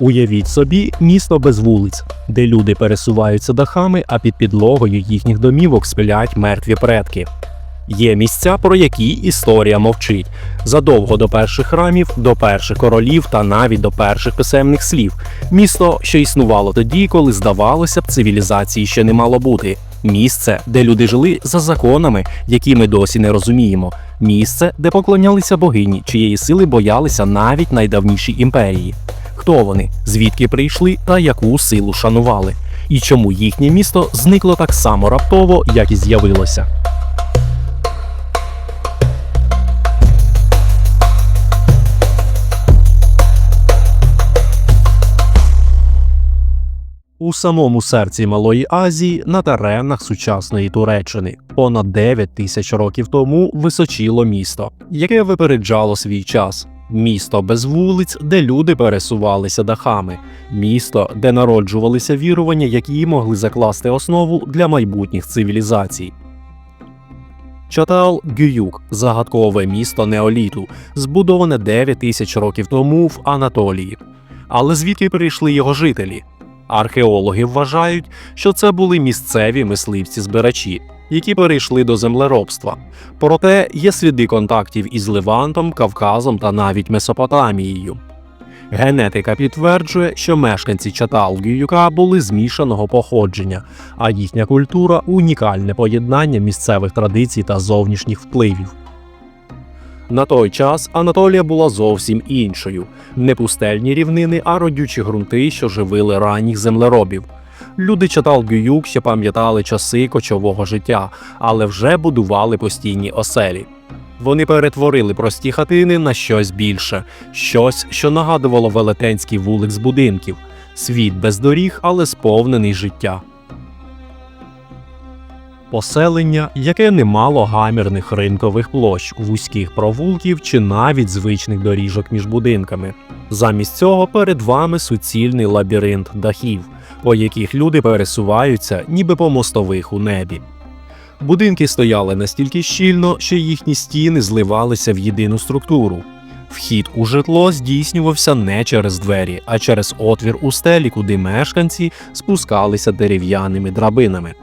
Уявіть собі місто без вулиць, де люди пересуваються дахами, а під підлогою їхніх домівок сплять мертві предки. Є місця, про які історія мовчить задовго до перших храмів, до перших королів та навіть до перших писемних слів. Місто, що існувало тоді, коли здавалося б, цивілізації ще не мало бути. Місце, де люди жили за законами, які ми досі не розуміємо. Місце, де поклонялися богині, чиєї сили боялися навіть найдавніші імперії. Хто вони, звідки прийшли та яку силу шанували, і чому їхнє місто зникло так само раптово, як і з'явилося. У самому серці Малої Азії на теренах сучасної Туреччини понад 9 тисяч років тому височило місто, яке випереджало свій час. Місто без вулиць, де люди пересувалися дахами, місто, де народжувалися вірування, які могли закласти основу для майбутніх цивілізацій. Чатал Гююк загадкове місто неоліту, збудоване 9 тисяч років тому в Анатолії. Але звідки прийшли його жителі? Археологи вважають, що це були місцеві мисливці-збирачі, які перейшли до землеробства. Проте є сліди контактів із Левантом, Кавказом та навіть Месопотамією. Генетика підтверджує, що мешканці Чатал-Гююка були змішаного походження, а їхня культура унікальне поєднання місцевих традицій та зовнішніх впливів. На той час Анатолія була зовсім іншою: не пустельні рівнини, а родючі ґрунти, що живили ранніх землеробів. Люди читал Гююк ще пам'ятали часи кочового життя, але вже будували постійні оселі. Вони перетворили прості хатини на щось більше, щось, що нагадувало велетенський вулик з будинків, світ без доріг, але сповнений життя. Поселення, яке не мало гамірних ринкових площ, вузьких провулків чи навіть звичних доріжок між будинками. Замість цього перед вами суцільний лабіринт дахів, по яких люди пересуваються, ніби по мостових у небі. Будинки стояли настільки щільно, що їхні стіни зливалися в єдину структуру. Вхід у житло здійснювався не через двері, а через отвір у стелі, куди мешканці спускалися дерев'яними драбинами.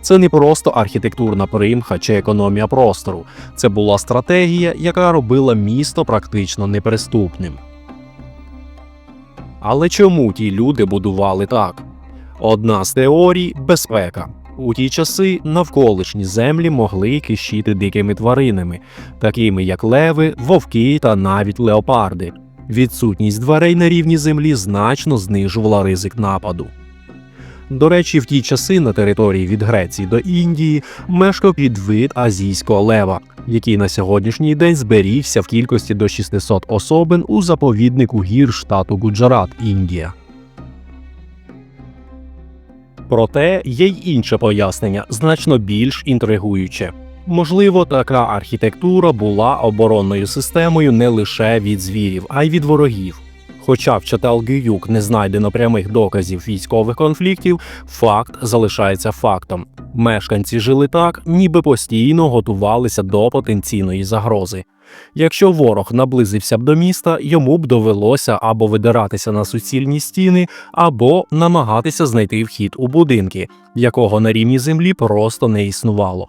Це не просто архітектурна примха чи економія простору, це була стратегія, яка робила місто практично неприступним. Але чому ті люди будували так? Одна з теорій безпека. У ті часи навколишні землі могли кишіти дикими тваринами, такими як леви, вовки та навіть леопарди. Відсутність дверей на рівні землі значно знижувала ризик нападу. До речі, в ті часи на території від Греції до Індії мешкав підвид азійського лева, який на сьогоднішній день зберігся в кількості до 600 особин у заповіднику гір штату Гуджарат, Індія. Проте є й інше пояснення, значно більш інтригуюче. Можливо, така архітектура була оборонною системою не лише від звірів, а й від ворогів. Хоча в Чаталгююк не знайдено прямих доказів військових конфліктів, факт залишається фактом. Мешканці жили так, ніби постійно готувалися до потенційної загрози. Якщо ворог наблизився б до міста, йому б довелося або видиратися на суцільні стіни, або намагатися знайти вхід у будинки, якого на рівні землі просто не існувало.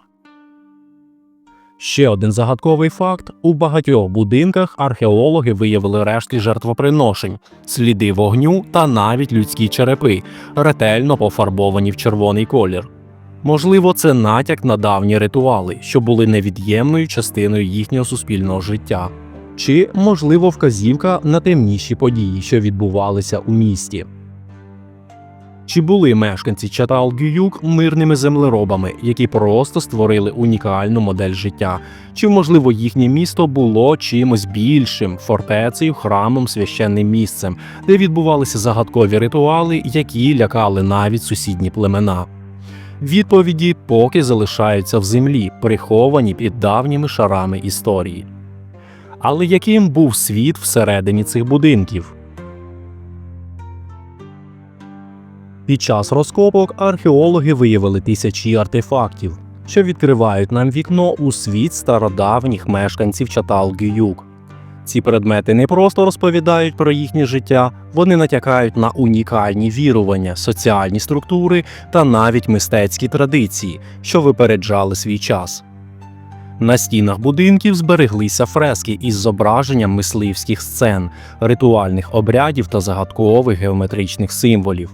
Ще один загадковий факт: у багатьох будинках археологи виявили рештки жертвоприношень, сліди вогню та навіть людські черепи, ретельно пофарбовані в червоний колір. Можливо, це натяк на давні ритуали, що були невід'ємною частиною їхнього суспільного життя, чи, можливо, вказівка на темніші події, що відбувалися у місті. Чи були мешканці Чатал-Гююк мирними землеробами, які просто створили унікальну модель життя? Чи, можливо, їхнє місто було чимось більшим фортецею, храмом, священним місцем, де відбувалися загадкові ритуали, які лякали навіть сусідні племена? Відповіді поки залишаються в землі, приховані під давніми шарами історії. Але яким був світ всередині цих будинків? Під час розкопок археологи виявили тисячі артефактів, що відкривають нам вікно у світ стародавніх мешканців Чатал-Гююк. Ці предмети не просто розповідають про їхнє життя, вони натякають на унікальні вірування, соціальні структури та навіть мистецькі традиції, що випереджали свій час. На стінах будинків збереглися фрески із зображенням мисливських сцен, ритуальних обрядів та загадкових геометричних символів.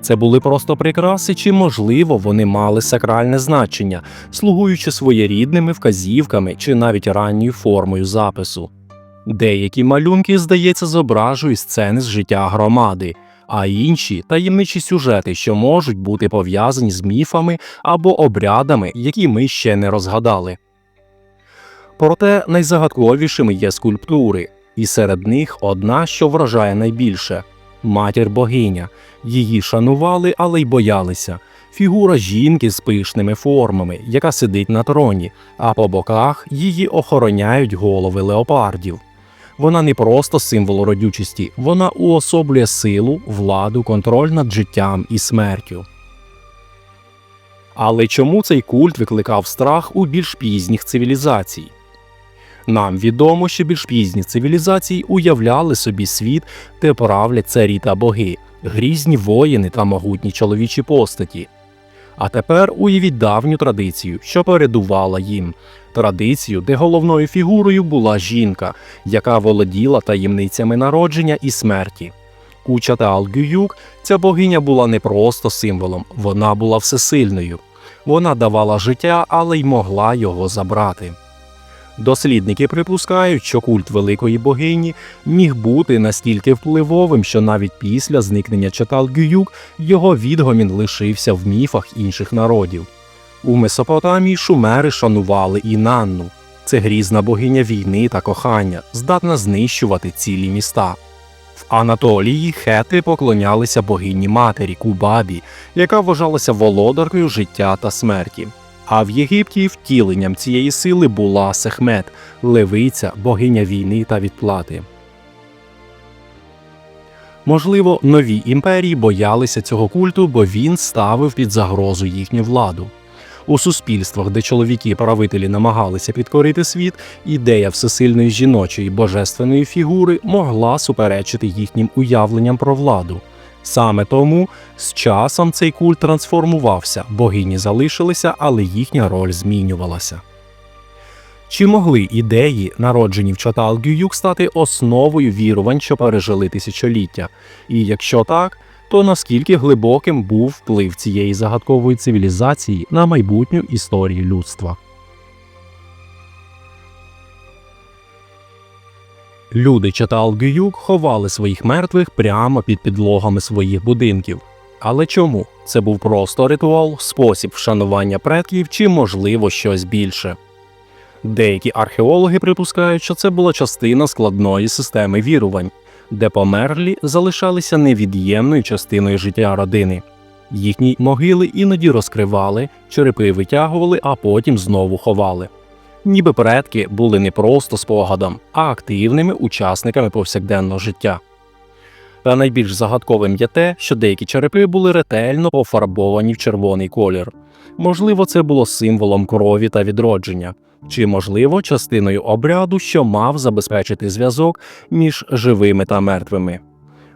Це були просто прикраси, чи, можливо, вони мали сакральне значення, слугуючи своєрідними вказівками чи навіть ранньою формою запису. Деякі малюнки, здається, зображують сцени з життя громади, а інші таємничі сюжети, що можуть бути пов'язані з міфами або обрядами, які ми ще не розгадали. Проте найзагадковішими є скульптури, і серед них одна, що вражає найбільше матір богиня. Її шанували, але й боялися. Фігура жінки з пишними формами, яка сидить на троні, а по боках її охороняють голови леопардів. Вона не просто символ родючості, вона уособлює силу, владу, контроль над життям і смертю. Але чому цей культ викликав страх у більш пізніх цивілізацій? Нам відомо, що більш пізні цивілізації уявляли собі світ, де правлять царі та боги, грізні воїни та могутні чоловічі постаті. А тепер уявіть давню традицію, що передувала їм традицію, де головною фігурою була жінка, яка володіла таємницями народження і смерті. Куча та Алгююк ця богиня була не просто символом, вона була всесильною. Вона давала життя, але й могла його забрати. Дослідники припускають, що культ великої богині міг бути настільки впливовим, що навіть після зникнення Чатал-Гююк його відгомін лишився в міфах інших народів. У Месопотамії шумери шанували Інанну. Це грізна богиня війни та кохання, здатна знищувати цілі міста. В Анатолії хети поклонялися богині матері Кубабі, яка вважалася володаркою життя та смерті. А в Єгипті втіленням цієї сили була Сехмет, левиця, богиня війни та відплати. Можливо, нові імперії боялися цього культу, бо він ставив під загрозу їхню владу. У суспільствах, де чоловіки правителі намагалися підкорити світ, ідея всесильної жіночої божественної фігури могла суперечити їхнім уявленням про владу. Саме тому з часом цей культ трансформувався, богині залишилися, але їхня роль змінювалася. Чи могли ідеї, народжені в Чатал-Гююк, стати основою вірувань, що пережили тисячоліття? І якщо так, то наскільки глибоким був вплив цієї загадкової цивілізації на майбутню історію людства? Люди Чатал-Гююк ховали своїх мертвих прямо під підлогами своїх будинків. Але чому? Це був просто ритуал, спосіб вшанування предків чи, можливо, щось більше. Деякі археологи припускають, що це була частина складної системи вірувань, де померлі залишалися невід'ємною частиною життя родини. Їхні могили іноді розкривали, черепи витягували, а потім знову ховали. Ніби предки були не просто спогадом, а активними учасниками повсякденного життя. Та найбільш загадковим є те, що деякі черепи були ретельно пофарбовані в червоний колір. Можливо, це було символом крові та відродження, чи, можливо, частиною обряду, що мав забезпечити зв'язок між живими та мертвими.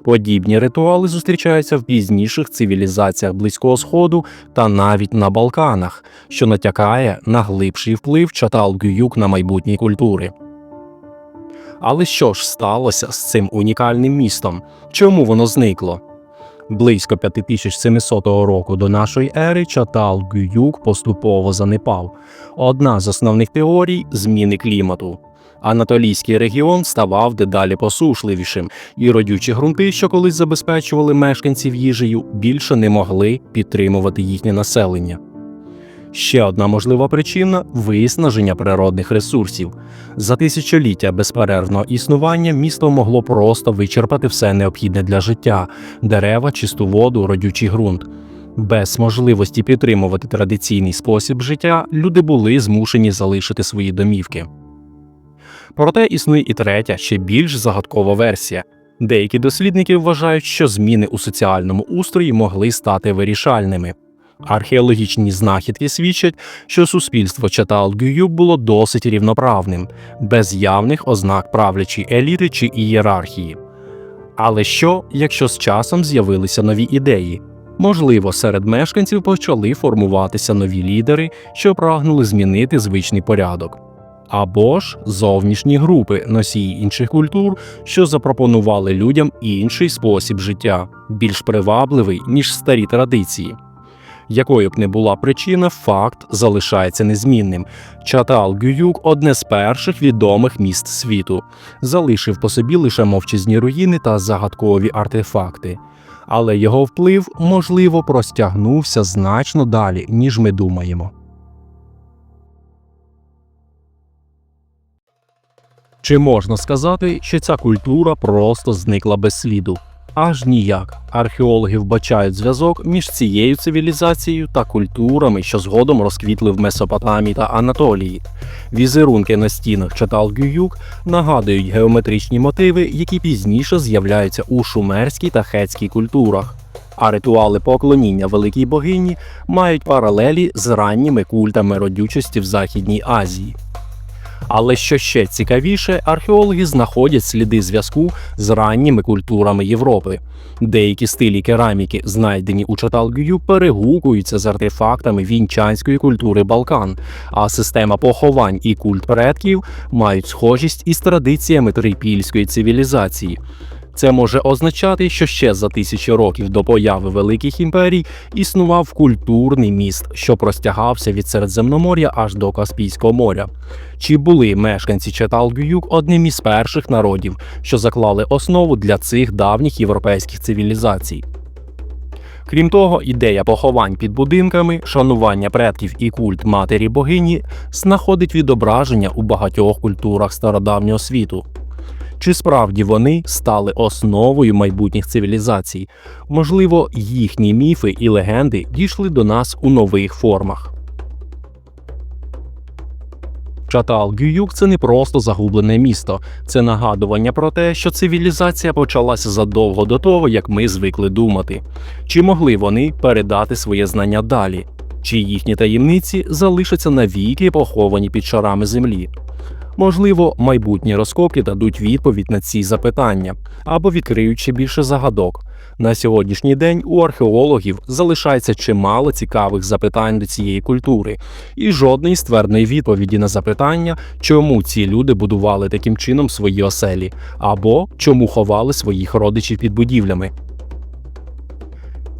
Подібні ритуали зустрічаються в пізніших цивілізаціях Близького Сходу та навіть на Балканах, що натякає на глибший вплив Чатал-Гююк на майбутні культури. Але що ж сталося з цим унікальним містом? Чому воно зникло? Близько 5700 року до нашої ери Чатал-Гююк поступово занепав. Одна з основних теорій зміни клімату. Анатолійський регіон ставав дедалі посушливішим, і родючі ґрунти, що колись забезпечували мешканців їжею, більше не могли підтримувати їхнє населення. Ще одна можлива причина виснаження природних ресурсів. За тисячоліття безперервного існування місто могло просто вичерпати все необхідне для життя дерева, чисту воду, родючий ґрунт. Без можливості підтримувати традиційний спосіб життя люди були змушені залишити свої домівки. Проте існує і третя, ще більш загадкова версія. Деякі дослідники вважають, що зміни у соціальному устрої могли стати вирішальними. Археологічні знахідки свідчать, що суспільство Чатал-Гююк було досить рівноправним, без явних ознак правлячої еліти чи ієрархії. Але що, якщо з часом з'явилися нові ідеї? Можливо, серед мешканців почали формуватися нові лідери, що прагнули змінити звичний порядок. Або ж зовнішні групи, носії інших культур, що запропонували людям інший спосіб життя, більш привабливий, ніж старі традиції. Якою б не була причина, факт залишається незмінним. Чатал Гююк одне з перших відомих міст світу, залишив по собі лише мовчазні руїни та загадкові артефакти. Але його вплив, можливо, простягнувся значно далі, ніж ми думаємо. Чи можна сказати, що ця культура просто зникла без сліду? Аж ніяк. Археологи вбачають зв'язок між цією цивілізацією та культурами, що згодом розквітли в Месопотамії та Анатолії. Візерунки на стінах Чатал-Гююк нагадують геометричні мотиви, які пізніше з'являються у шумерській та хетській культурах. А ритуали поклоніння великій богині мають паралелі з ранніми культами родючості в Західній Азії. Але що ще цікавіше, археологи знаходять сліди зв'язку з ранніми культурами Європи. Деякі стилі кераміки, знайдені у Чаталгію, перегукуються з артефактами вінчанської культури Балкан, а система поховань і культ предків мають схожість із традиціями трипільської цивілізації. Це може означати, що ще за тисячі років до появи великих імперій існував культурний міст, що простягався від Середземномор'я аж до Каспійського моря. Чи були мешканці Чаталгююк одним із перших народів, що заклали основу для цих давніх європейських цивілізацій? Крім того, ідея поховань під будинками, шанування предків і культ матері богині знаходить відображення у багатьох культурах стародавнього світу. Чи справді вони стали основою майбутніх цивілізацій? Можливо, їхні міфи і легенди дійшли до нас у нових формах. Чатал Гююк це не просто загублене місто, це нагадування про те, що цивілізація почалася задовго до того, як ми звикли думати. Чи могли вони передати своє знання далі? Чи їхні таємниці залишаться навіки поховані під шарами землі? Можливо, майбутні розкопки дадуть відповідь на ці запитання або відкриють ще більше загадок. На сьогоднішній день у археологів залишається чимало цікавих запитань до цієї культури, і жодної ствердної відповіді на запитання, чому ці люди будували таким чином свої оселі, або чому ховали своїх родичів під будівлями.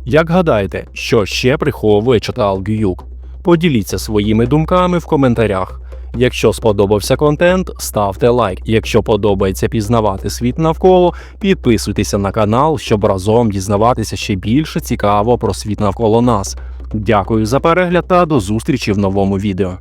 Як гадаєте, що ще приховує Чатал Гююк? Поділіться своїми думками в коментарях. Якщо сподобався контент, ставте лайк. Якщо подобається пізнавати світ навколо, підписуйтеся на канал, щоб разом дізнаватися ще більше цікаво про світ навколо нас. Дякую за перегляд та до зустрічі в новому відео.